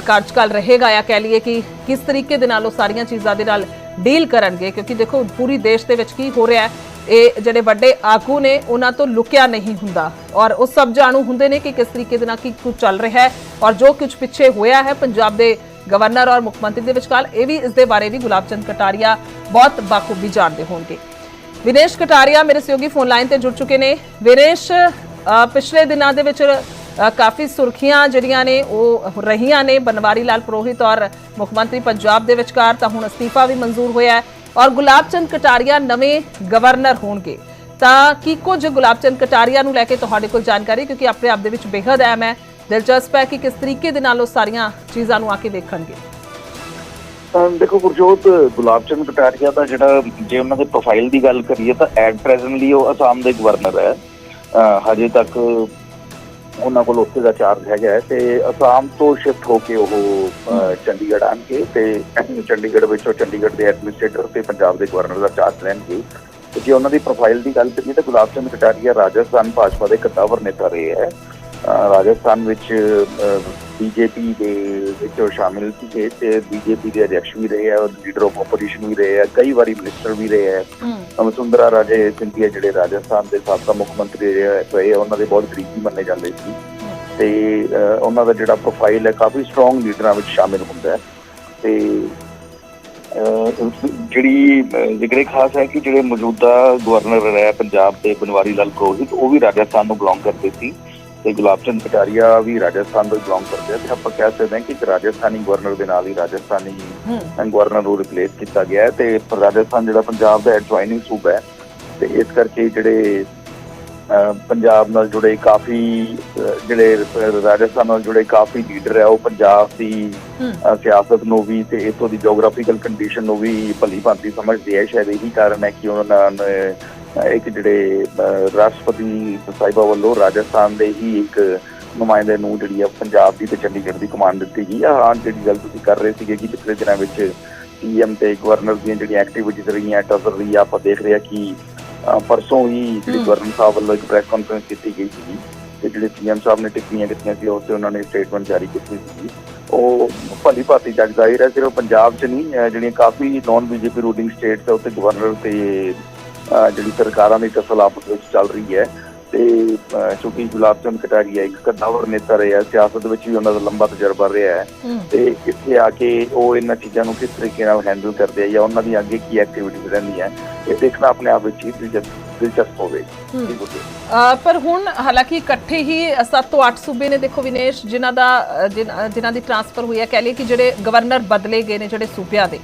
ਕਾਰਜਕਾਲ ਰਹੇਗਾ ਜਾਂ ਕਹਿ ਲਈਏ ਕਿ ਕਿਸ ਤਰੀਕੇ ਦੇ ਨਾਲ ਉਹ ਸਾਰੀਆਂ ਚੀਜ਼ਾਂ ਦੇ ਨਾਲ ਡੀਲ ਕਰਨਗੇ? ਕਿਉਂਕਿ ਦੇਖੋ, ਪੂਰੀ ਦੇਸ਼ ਦੇ ਵਿੱਚ ਕੀ ਹੋ ਰਿਹਾ ਹੈ? ਇਹ ਜਿਹੜੇ ਵੱਡੇ ਆਗੂ ਨੇ, ਉਹਨਾਂ ਤੋਂ ਲੁਕਿਆ ਨਹੀਂ ਹੁੰਦਾ। ਔਰ ਉਹ ਸਭ ਜਾਣੂ ਹੁੰਦੇ ਨੇ ਕਿ ਕਿਸ ਤਰੀਕੇ ਦੇ ਨਾਲ ਕੀ ਕੁਝ ਚੱਲ ਰਿਹਾ ਹੈ ਔਰ ਜੋ ਕੁਝ ਪਿੱਛੇ ਹੋਇਆ ਹੈ ਪੰਜਾਬ ਦੇ ਗਵਰਨਰ ਔਰ ਮੁੱਖ ਮੰਤਰੀ ਦੇ ਵਿਚਕਾਰ, ਇਹ ਵੀ ਇਸ ਦੇ ਬਾਰੇ ਵੀ ਗੁਲਾਬ ਚੰਦ ਕਟਾਰੀਆ ਬਹੁਤ ਬਾਖੂਬੀ ਜਾਣਦੇ ਹੋਣਗੇ। ਵਿਨੇਸ਼ ਕਟਾਰੀਆ ਮੇਰੇ ਸਹਿਯੋਗੀ ਫੋਨ ਲਾਈਨ ਤੇ ਜੁੜ ਚੁੱਕੇ ਨੇ। ਵਿਨੇਸ਼ ਪਿਛਲੇ ਦਿਨਾਂ ਦੇ ਵਿੱਚ ਕਾਫੀ ਸੁਰਖੀਆਂ ਜਿਹੜੀਆਂ ਨੇ ਉਹ ਰਹੀਆਂ ਨੇ। ਬਨਵਾਰੀ ਲਾਲ ਪ੍ਰੋਹਿਤ ਔਰ ਮੁੱਖ ਮੰਤਰੀ ਪੰਜਾਬ ਦੇ ਵਿਚਕਾਰ ਤਾਂ ਹੁਣ ਅਸਤੀਫਾ ਵੀ ਮਨਜ਼ੂਰ ਹੋਇਆ ਔਰ ਗੁਲਾਬ ਚੰਦ ਕਟਾਰੀਆ ਨਵੇਂ ਗਵਰਨਰ ਹੋਣਗੇ। ਤਾਂ ਕੀ ਕੁਝ ਗੁਲਾਬ ਚੰਦ ਕਟਾਰੀਆ ਨੂੰ ਲੈ ਕੇ ਤੁਹਾਡੇ ਕੋਲ ਜਾਣਕਾਰੀ? ਕਿਉਂਕਿ ਆਪਣੇ ਆਪ ਦੇ ਵਿੱਚ ਬੇहद ਅਹਿਮ ਹੈ, ਦਿਲਚਸਪ ਹੈ ਕਿ ਕਿਸ ਤਰੀਕੇ ਦੇ ਨਾਲ ਉਹ ਸਾਰੀਆਂ ਚੀਜ਼ਾਂ ਨੂੰ ਆ ਕੇ ਦੇਖਣਗੇ ਦੇਖੋ ਗੁਰਜੋਤ, ਗੁਲਾਬ ਚੰਦ ਕਟਾਰੀਆ ਦਾ ਜਿਹੜਾ ਜੇ ਉਹਨਾਂ ਦੇ ਪ੍ਰੋਫਾਈਲ ਦੀ ਗੱਲ ਕਰੀਏ ਤਾਂ ਐਟ ਪ੍ਰੈਜ਼ੈਂਟਲੀ ਉਹ ਅਸਾਮ ਦੇ ਗਵਰਨਰ ਹੈ। ਹਜੇ ਤੱਕ ਉਹਨਾਂ ਕੋਲ ਉੱਥੇ ਦਾ ਚਾਰਜ ਹੈਗਾ ਹੈ ਤੇ ਅਸਾਮ ਤੋਂ ਸ਼ਿਫਟ ਹੋ ਕੇ ਉਹ ਚੰਡੀਗੜ੍ਹ ਆਣਗੇ ਤੇ ਚੰਡੀਗੜ੍ਹ ਵਿੱਚੋਂ ਚੰਡੀਗੜ੍ਹ ਦੇ ਐਡਮਿਨਿਸਟ੍ਰੇਟਰ ਤੇ ਪੰਜਾਬ ਦੇ ਗਵਰਨਰ ਦਾ ਚਾਰਜ ਲੈਣਗੇ। ਜੇ ਉਹਨਾਂ ਦੀ ਪ੍ਰੋਫਾਈਲ ਦੀ ਗੱਲ ਕਰੀਏ ਤਾਂ ਗੁਲਾਬ ਚੰਦ ਕਟਾਰੀਆ ਰਾਜਸਥਾਨ ਭਾਜਪਾ ਦੇ ਕਦਾਵਰ ਨੇਤਾ ਰਹੇ ਹੈ। ਰਾਜਸਥਾਨ ਵਿੱਚ ਬੀਜੇਪੀ ਦੇ ਵਿੱਚ ਸ਼ਾਮਿਲ ਸੀਗੇ ਤੇ ਬੀਜੇਪੀ ਦੇ ਅਧਿਕਸ਼ ਵੀ ਰਹੇ ਹੈ ਔਰ ਲੀਡਰ ਆਫ ਆਪੋਜੀਸ਼ਨ ਵੀ ਰਹੇ ਹੈ ਕਈ ਵਾਰੀ ਮਿਨਿਸਟਰ ਵੀ ਰਹੇ ਹੈ। ਵਸੁੰਧਰਾ ਰਾਜੇ ਸਿੰਧੀਆ ਜਿਹੜੇ ਰਾਜਸਥਾਨ ਦੇ ਸਾਬਕਾ ਮੁੱਖ ਮੰਤਰੀ ਰਹੇ ਆ, ਉਹਨਾਂ ਦੇ ਬਹੁਤ ਕਰੀਬੀ ਮੰਨੇ ਜਾਂਦੇ ਸੀ। ਤੇ ਉਹਨਾਂ ਦਾ ਜਿਹੜਾ ਪ੍ਰੋਫਾਈਲ ਹੈ ਕਾਫੀ ਸਟਰੋਂਗ ਲੀਡਰਾਂ ਵਿੱਚ ਸ਼ਾਮਿਲ ਹੁੰਦਾ ਹੈ। ਤੇ ਜਿਹੜੀ ਜ਼ਿਕਰੇ ਖਾਸ ਹੈ ਕਿ ਜਿਹੜੇ ਮੌਜੂਦਾ ਗਵਰਨਰ ਰਹੇ ਪੰਜਾਬ ਦੇ ਬਨਵਾਰੀ ਲਾਲ ਪੁਰੋਹਿਤ ਉਹ ਵੀ ਰਾਜਸਥਾਨ ਨੂੰ ਬਿਲੋਂਗ ਕਰਦੇ ਸੀ। ਤੇ ਗੁਲਾਬ ਚੰਦ ਕਟਾਰੀਆ ਵੀ ਰਾਜਸਥਾਨ ਤੋਂ ਬਿਲੋਂਗ ਕਰਦੇ ਆ ਤੇ ਆਪਾਂ ਕਹਿ ਸਕਦੇ ਹਾਂ ਕਿ ਇੱਕ ਰਾਜਸਥਾਨੀ ਗਵਰਨਰ ਦੇ ਨਾਲ ਹੀ ਰਾਜਸਥਾਨੀ ਗਵਰਨਰ ਨੂੰ ਰਿਪਲੇਸ ਕੀਤਾ ਗਿਆ ਹੈ ਤੇ ਰਾਜਸਥਾਨ ਜਿਹੜਾ ਪੰਜਾਬ ਦਾ ਐਡਜੋਇਨਿੰਗ ਸੂਬਾ ਹੈ ਤੇ ਇਸ ਕਰਕੇ ਜਿਹੜੇ ਪੰਜਾਬ ਨਾਲ ਜੁੜੇ ਕਾਫੀ ਜਿਹੜੇ ਰਾਜਸਥਾਨ ਨਾਲ ਜੁੜੇ ਕਾਫੀ ਲੀਡਰ ਹੈ ਉਹ ਪੰਜਾਬ ਦੀ ਸਿਆਸਤ ਨੂੰ ਵੀ ਤੇ ਇਥੋਂ ਦੀ ਜੀਓਗ੍ਰਾਫੀਕਲ ਕੰਡੀਸ਼ਨ ਨੂੰ ਵੀ ਭਲੀ ਭਾਂਤੀ ਸਮਝਦੇ ਹੈ ਸ਼ਾਇਦ ਇਹੀ ਕਾਰਨ ਹੈ ਕਿ ਉਹਨਾਂ ਨੇ ਇੱਕ ਜਿਹੜੇ ਰਾਸ਼ਟਰਪਤੀ ਸਾਹਿਬਾ ਵੱਲੋਂ ਰਾਜਸਥਾਨ ਦੇ ਹੀ ਇੱਕ ਨੁਮਾਇੰਦੇ ਨੂੰ ਜਿਹੜੀ ਆ ਪੰਜਾਬ ਦੀ ਤੇ ਚੰਡੀਗੜ੍ਹ ਦੀ ਕਮਾਂਡ ਦਿੱਤੀ ਗਈ ਆ ਹਾਂ ਜਿਹੜੀ ਗੱਲ ਤੁਸੀਂ ਕਰ ਰਹੇ ਸੀਗੇ ਕਿ ਪਿਛਲੇ ਦਿਨਾਂ ਵਿੱਚ ਸੀਐਮ ਤੇ ਗਵਰਨਰ ਦੀਆਂ ਜਿਹੜੀਆਂ ਐਕਟੀਵਿਟੀਜ਼ ਰਹੀਆਂ ਟਜ਼ਰ ਰਹੀ ਆ ਆਪਾਂ ਦੇਖ ਰਹੇ ਆ ਕਿ ਪਰਸੋਂ ਹੀ ਜਿਹੜੀ। ਗਵਰਨਰ ਸਾਹਿਬ ਵੱਲੋਂ ਇੱਕ ਪ੍ਰੈਸ ਕਾਨਫਰੰਸ ਕੀਤੀ ਗਈ ਸੀ ਤੇ ਜਿਹੜੇ ਸੀਐਮ ਸਾਹਿਬ ਨੇ ਟਿੱਪਣੀਆਂ ਕੀਤੀਆਂ ਸੀ ਉਸ ਤੇ ਉਹਨਾਂ ਨੇ ਸਟੇਟਮੈਂਟ ਜਾਰੀ ਕੀਤੀ ਸੀ ਉਹ ਭਲੀ ਭਾਂਤੀ ਜਗ ਜ਼ਾਹਿਰ ਹੈ ਸਿਰਫ ਪੰਜਾਬ 'ਚ ਨਹੀਂ ਜਿਹੜੀਆਂ ਕਾਫੀ ਨਾਨ ਬੀਜੇਪੀ ਰੂਲਿੰਗ ਸਟੇਟਸ ਹੈ ਉੱਥੇ ਗਵਰਨਰ ਤੇ ਜਿਹੜੀ ਸਰਕਾਰਾਂ ਦੀ ਟਸਲ ਆਪਸ ਵਿੱਚ ਚੱਲ ਰਹੀ ਹੈ ਤੇ ਕਿਉਂਕਿ ਗੁਲਾਬ ਚੰਦ ਕਟਾਰੀਆ ਇੱਕ ਕਦਾਵਰ ਨੇਤਾ ਰਿਹਾ ਸਿਆਸਤ ਵਿੱਚ ਵੀ ਉਹਨਾਂ ਦਾ ਲੰਬਾ ਤਜਰਬਾ ਰਿਹਾ ਹੈ। ਤੇ ਇੱਥੇ ਆ ਕੇ ਉਹ ਇਹਨਾਂ ਚੀਜ਼ਾਂ ਨੂੰ ਕਿਸ ਤਰੀਕੇ ਨਾਲ ਹੈਂਡਲ ਕਰਦੇ ਆ ਜਾਂ ਉਹਨਾਂ ਦੀ ਅੱਗੇ ਕੀ ਐਕਟੀਵਿਟੀਜ਼ ਰਹਿੰਦੀਆਂ ਇਹ ਦੇਖਣਾ ਆਪਣੇ ਆਪ ਵਿੱਚ ਹੀ ਦਿਲਚਸਪ ਦਿਲਚਸਪ ਹੋਵੇਗਾ ਪਰ ਹੁਣ ਹਾਲਾਂਕਿ ਇਕੱਠੇ ਹੀ 7 ਤੋਂ 8 ਸੂਬੇ ਨੇ ਦੇਖੋ ਵਿਨੇਸ਼ ਜਿਨ੍ਹਾਂ ਦਾ ਜਿਨ੍ਹਾਂ ਦੀ ਟਰਾਂਸਫਰ ਹੋਈ ਹੈ ਕਹਿ ਲਈਏ ਕਿ ਜਿਹੜੇ ਗਵਰਨਰ ਬਦਲੇ ਗਏ ਨੇ ਜਿਹੜੇ ਸੂਬਿਆਂ ਦੇ।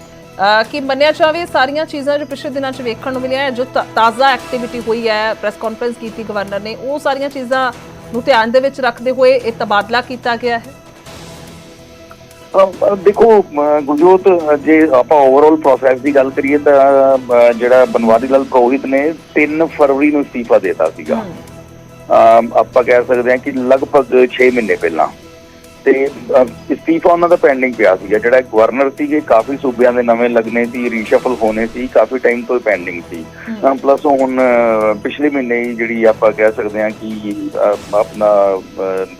ਕਿ ਮੰਨਿਆ ਜਾਵੇ ਸਾਰੀਆਂ ਚੀਜ਼ਾਂ ਜੋ ਪਿਛਲੇ ਦਿਨਾਂ 'ਚ ਵੇਖਣ ਨੂੰ ਮਿਲੀਆਂ ਹੈ ਜੋ ਤਾਜ਼ਾ ਐਕਟੀਵਿਟੀ ਹੋਈ ਹੈ ਪ੍ਰੈਸ ਕਾਨਫਰੰਸ ਕੀਤੀ ਗਵਰਨਰ ਨੇ ਉਹ ਸਾਰੀਆਂ ਚੀਜ਼ਾਂ ਨੂੰ ਧਿਆਨ ਦੇ ਵਿੱਚ ਰੱਖਦੇ ਹੋਏ ਇਹ ਤਬਾਦਲਾ ਕੀਤਾ ਗਿਆ ਹੈ। ਦੇਖੋ ਗੁਰਜੋਤ ਜੇ ਆਪਾਂ ਓਵਰਆਲ ਪ੍ਰੋਸੈਸ ਦੀ ਗੱਲ ਕਰੀਏ ਤਾਂ ਜਿਹੜਾ ਬਨਵਾਰੀ ਲਾਲ ਪ੍ਰੋਹਿਤ ਨੇ 3 ਫਰਵਰੀ ਨੂੰ ਅਸਤੀਫਾ ਦਿੱਤਾ ਸੀਗਾ। ਆਪਾਂ ਕਹਿ ਸਕਦੇ ਹਾਂ ਕਿ ਲਗਭਗ 6 ਮਹੀਨੇ ਪਹਿਲਾਂ। ਤੇ ਅਸਤੀਫਾ ਉਹਨਾਂ ਦਾ ਪੈਂਡਿੰਗ ਪਿਆ ਸੀਗਾ ਜਿਹੜਾ ਗਵਰਨਰ ਸੀਗੇ ਕਾਫੀ ਸੂਬਿਆਂ ਦੇ ਨਵੇਂ ਲੱਗਣੇ ਸੀ ਰੀਸ਼ਫਲ ਹੋਣੇ ਸੀ ਕਾਫੀ ਟਾਈਮ ਤੋਂ ਪੈਂਡਿੰਗ ਸੀ। ਪਲੱਸ ਹੁਣ ਪਿਛਲੇ ਮਹੀਨੇ ਹੀ ਜਿਹੜੀ ਆਪਾਂ ਕਹਿ ਸਕਦੇ ਹਾਂ ਕਿ ਆਪਣਾ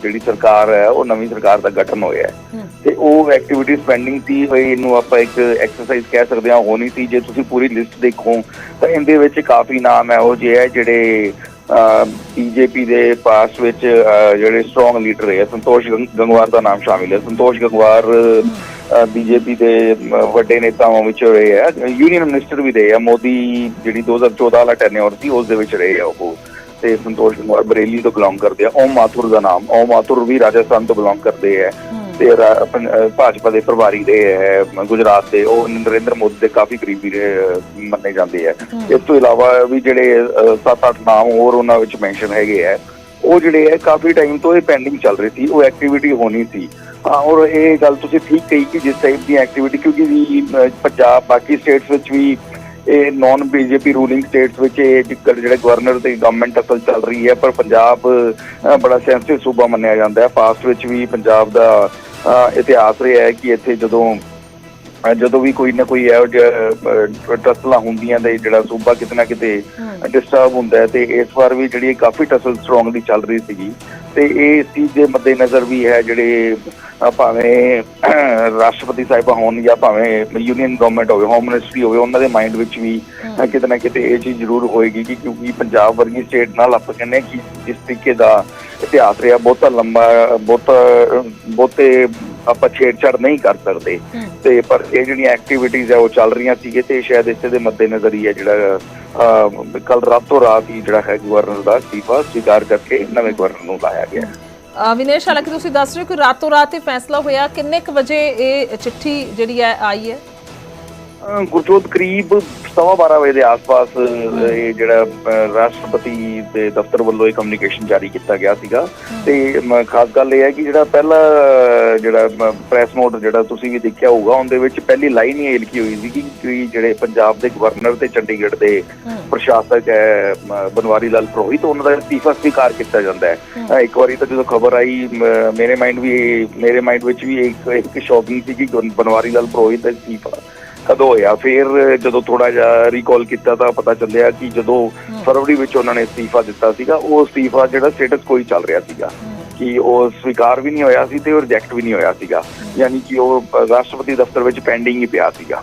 ਜਿਹੜੀ ਸਰਕਾਰ ਹੈ ਉਹ ਨਵੀਂ ਸਰਕਾਰ ਦਾ ਗਠਨ ਹੋਇਆ ਤੇ ਉਹ ਐਕਟੀਵਿਟੀਜ਼ ਪੈਂਡਿੰਗ ਸੀ ਹੋਈ ਇਹਨੂੰ ਆਪਾਂ ਇੱਕ ਐਕਸਰਸਾਈਜ਼ ਕਹਿ ਸਕਦੇ ਹਾਂ ਹੋਣੀ ਸੀ। ਜੇ ਤੁਸੀਂ ਪੂਰੀ ਲਿਸਟ ਦੇਖੋ ਤਾਂ ਇਹਦੇ ਵਿੱਚ ਕਾਫੀ ਨਾਮ ਹੈ ਉਹ ਜੇ ਹੈ ਜਿਹੜੇ ਬੀਜੇਪੀ ਦੇ ਪਾਸ ਵਿੱਚ ਜਿਹੜੇ ਸਟਰੋਂਗ ਲੀਡਰ ਹੈ ਸੰਤੋਸ਼ ਗੰਗਵਾਰ ਦਾ ਨਾਮ ਸ਼ਾਮਿਲ ਹੈ। ਸੰਤੋਸ਼ ਗੰਗਵਾਰ ਬੀਜੇਪੀ ਦੇ ਵੱਡੇ ਨੇਤਾਵਾਂ ਵਿੱਚ ਰਹੇ ਹੈ ਯੂਨੀਅਨ ਮਿਨਿਸਟਰ ਵੀ ਰਹੇ ਆ। ਮੋਦੀ ਜਿਹੜੀ 2014 ਵਾਲਾ ਟੈਨਿਓਰ ਸੀ, ਉਸ ਦੇ ਵਿੱਚ ਰਹੇ ਆ ਉਹ। ਤੇ ਸੰਤੋਸ਼ ਗੰਗਵਾਰ ਬਰੇਲੀ ਤੋਂ ਬਿਲੋਂਗ ਕਰਦੇ ਆ। ਓਮ ਮਾਥੁਰ ਦਾ ਨਾਮ। ਓਮ ਮਾਥੁਰ ਵੀ ਰਾਜਸਥਾਨ ਤੋਂ ਬਿਲੋਂਗ ਕਰਦੇ ਆ। ਤੇ ਭਾਜਪਾ ਦੇ ਪ੍ਰਭਾਰੀ ਦੇ ਗੁਜਰਾਤ ਦੇ ਉਹ ਨਰਿੰਦਰ ਮੋਦੀ ਦੇ ਕਾਫੀ ਕਰੀਬੀ ਮੰਨੇ ਜਾਂਦੇ ਆ। ਇਸ ਤੋਂ ਇਲਾਵਾ ਵੀ ਜਿਹੜੇ 7-8 ਨਾਮ ਹੋਰ ਉਹਨਾਂ ਵਿੱਚ ਮੈਂਸ਼ਨ ਹੈਗੇ ਆ। ਉਹ ਜਿਹੜੇ ਹੈ ਕਾਫੀ ਟਾਈਮ ਤੋਂ ਇਹ ਪੈਂਡਿੰਗ ਚੱਲ ਰਹੀ ਸੀ ਉਹ ਐਕਟੀਵਿਟੀ ਹੋਣੀ ਸੀ। ਔਰ ਇਹ ਗੱਲ ਤੁਸੀਂ ਠੀਕ ਕਹੀ ਕਿ ਜਿਸ ਟਾਈਪ ਦੀ ਐਕਟੀਵਿਟੀ ਕਿਉਂਕਿ ਵੀ ਪੰਜਾਬ ਬਾਕੀ ਸਟੇਟਸ ਵਿੱਚ ਵੀ ਇਹ ਨਾਨ ਬੀਜੇਪੀ ਰੂਲਿੰਗ ਸਟੇਟਸ ਵਿੱਚ ਇਹ ਜਿਹੜੇ ਜਿਹੜੇ ਗਵਰਨਰ ਤੇ ਗਵਰਨਮੈਂਟ ਅਸਲ ਚੱਲ ਰਹੀ ਹੈ ਪਰ ਪੰਜਾਬ ਬੜਾ ਸੈਂਸਿਟਿਵ ਸੂਬਾ ਮੰਨਿਆ ਜਾਂਦਾ ਹੈ। ਪਾਸਟ ਵਿੱਚ ਵੀ ਪੰਜਾਬ ਦਾ ਇਤਿਹਾਸ ਰਿਹਾ ਹੈ ਕਿ ਇੱਥੇ ਜਦੋਂ ਜਦੋਂ ਵੀ ਕੋਈ ਨਾ ਕੋਈ ਇਹੋ ਜਿਹਾ ਟਸਲਾਂ ਹੁੰਦੀਆਂ ਤੇ ਜਿਹੜਾ ਸੂਬਾ ਕਿਤੇ ਨਾ ਕਿਤੇ ਡਿਸਟਰਬ ਹੁੰਦਾ ਤੇ ਇਸ ਵਾਰ ਵੀ ਜਿਹੜੀ ਕਾਫੀ ਟਸਲ ਸਟਰੋਂਗਲੀ ਚੱਲ ਰਹੀ ਸੀਗੀ। ਤੇ ਇਹ ਚੀਜ਼ ਦੇ ਮੱਦੇ ਨਜ਼ਰ ਵੀ ਹੈ ਜਿਹੜੇ ਭਾਵੇਂ ਰਾਸ਼ਟਰਪਤੀ ਸਾਹਿਬਾ ਹੋਣ ਜਾਂ ਭਾਵੇਂ ਯੂਨੀਅਨ ਗਵਰਨਮੈਂਟ ਹੋਵੇ ਹੋਮ ਮਿਨਿਸਟਰੀ ਹੋਵੇ ਉਹਨਾਂ ਦੇ ਮਾਈਂਡ ਵਿੱਚ ਵੀ ਕਿਤੇ ਨਾ ਕਿਤੇ ਇਹ ਚੀਜ਼ ਜ਼ਰੂਰ ਹੋਏਗੀ ਕਿ ਕਿਉਂਕਿ ਪੰਜਾਬ ਵਰਗੀ ਸਟੇਟ ਨਾਲ ਆਪਾਂ ਕਹਿੰਦੇ ਕਿ ਜਿਸ ਤਰੀਕੇ ਦਾ ਇਤਿਹਾਸ ਰਿਹਾ ਬਹੁਤਾ ਲੰਬਾ ਬਹੁਤਾ ਬਹੁਤੇ ਆਪਾਂ ਛੇੜਛਾੜ ਨਹੀਂ ਕਰ ਸਕਦੇ। ਤੇ ਪਰ ਇਹ ਜਿਹੜੀਆਂ ਐਕਟੀਵਿਟੀਜ਼ ਹੈ ਉਹ ਚੱਲ ਰਹੀਆਂ ਸੀਗੇ ਤੇ ਸ਼ਾਇਦ ਇਸੇ ਦੇ ਮੱਦੇ ਨਜ਼ਰ ਹੀ ਹੈ ਜਿਹੜਾ ਕੱਲ ਰਾਤੋਂ ਰਾਤ ਹੀ ਜਿਹੜਾ ਹੈ ਗਵਰਨਰ ਦਾ ਅਸਤੀਫਾ ਸਵੀਕਾਰ ਕਰਕੇ ਨਵੇਂ ਗਵਰਨਰ ਨੂੰ ਲਾਇਆ ਗਿਆ। ਵਿਨੇਸ਼ ਹਾਲਾਂਕਿ ਤੁਸੀਂ ਦੱਸ ਰਹੇ ਹੋ ਕਿ ਰਾਤੋਂ ਰਾਤ ਇਹ ਫੈਸਲਾ ਹੋਇਆ। ਕਿੰਨੇ ਕੁ ਵਜੇ ਇਹ ਚਿੱਠੀ ਜਿਹੜੀ ਹੈ ਆਈ ਹੈ? ਗੁਰਜੋਤ ਕਰੀਬ ਸਵਾ 12 ਵਜੇ ਦੇ ਆਸ-ਪਾਸ ਇਹ ਜਿਹੜਾ ਰਾਸ਼ਟਰਪਤੀ ਦੇ ਦਫ਼ਤਰ ਵੱਲੋਂ ਇਹ ਕਮਿਊਨੀਕੇਸ਼ਨ ਜਾਰੀ ਕੀਤਾ ਗਿਆ ਸੀਗਾ। ਤੇ ਖਾਸ ਗੱਲ ਇਹ ਹੈ ਕਿ ਜਿਹੜਾ ਪਹਿਲਾ ਜਿਹੜਾ ਪ੍ਰੈਸ ਨੋਟ ਜਿਹੜਾ ਤੁਸੀਂ ਵੀ ਦੇਖਿਆ ਹੋਊਗਾ ਉਹਦੇ ਵਿੱਚ ਪਹਿਲੀ ਲਾਈਨ ਹੀ ਇਹ ਲਿਖੀ ਹੋਈ ਸੀ ਕਿ ਜਿਹੜੇ ਪੰਜਾਬ ਦੇ ਗਵਰਨਰ ਤੇ ਚੰਡੀਗੜ੍ਹ ਦੇ ਪ੍ਰਸ਼ਾਸਕ ਹੈ ਬਨਵਾਰੀ ਲਾਲ ਪ੍ਰੋਹਿਤ ਉਹਨਾਂ ਦਾ ਅਸਤੀਫਾ ਸਵੀਕਾਰ ਕੀਤਾ ਜਾਂਦਾ ਹੈ। ਇੱਕ ਵਾਰੀ ਤਾਂ ਜਦੋਂ ਖਬਰ ਆਈ ਮੇਰੇ ਮਾਈਂਡ ਵੀ ਮੇਰੇ ਮਾਈਂਡ ਵਿੱਚ ਵੀ ਇੱਕ ਇੱਕ ਸ਼ੌਕਿੰਗ ਸੀ ਕਿ ਬਨਵਾਰੀ ਲਾਲ ਪ੍ਰੋਹਿਤ ਦਾ ਅਸਤੀਫਾ ਕਦੋਂ ਹੋਇਆ? ਫਿਰ ਜਦੋਂ ਥੋੜਾ ਜਿਹਾ ਰੀਕਾਲ ਕੀਤਾ ਤਾਂ ਪਤਾ ਚੱਲਿਆ ਕਿ ਜਦੋਂ ਫਰਵਰੀ ਵਿੱਚ ਉਹਨਾਂ ਨੇ ਅਸਤੀਫਾ ਦਿੱਤਾ ਸੀਗਾ ਉਹ ਅਸਤੀਫਾ ਜਿਹੜਾ ਸਟੇਟਸ ਕੋਈ ਚੱਲ ਰਿਹਾ ਸੀਗਾ ਕਿ ਉਹ ਸਵੀਕਾਰ ਵੀ ਨਹੀਂ ਹੋਇਆ ਸੀ ਤੇ ਉਹ ਰਿਜੈਕਟ ਵੀ ਨਹੀਂ ਹੋਇਆ ਸੀਗਾ। ਯਾਨੀ ਕਿ ਉਹ ਰਾਸ਼ਟਰਪਤੀ ਦਫ਼ਤਰ ਵਿੱਚ ਪੈਂਡਿੰਗ ਹੀ ਪਿਆ ਸੀਗਾ।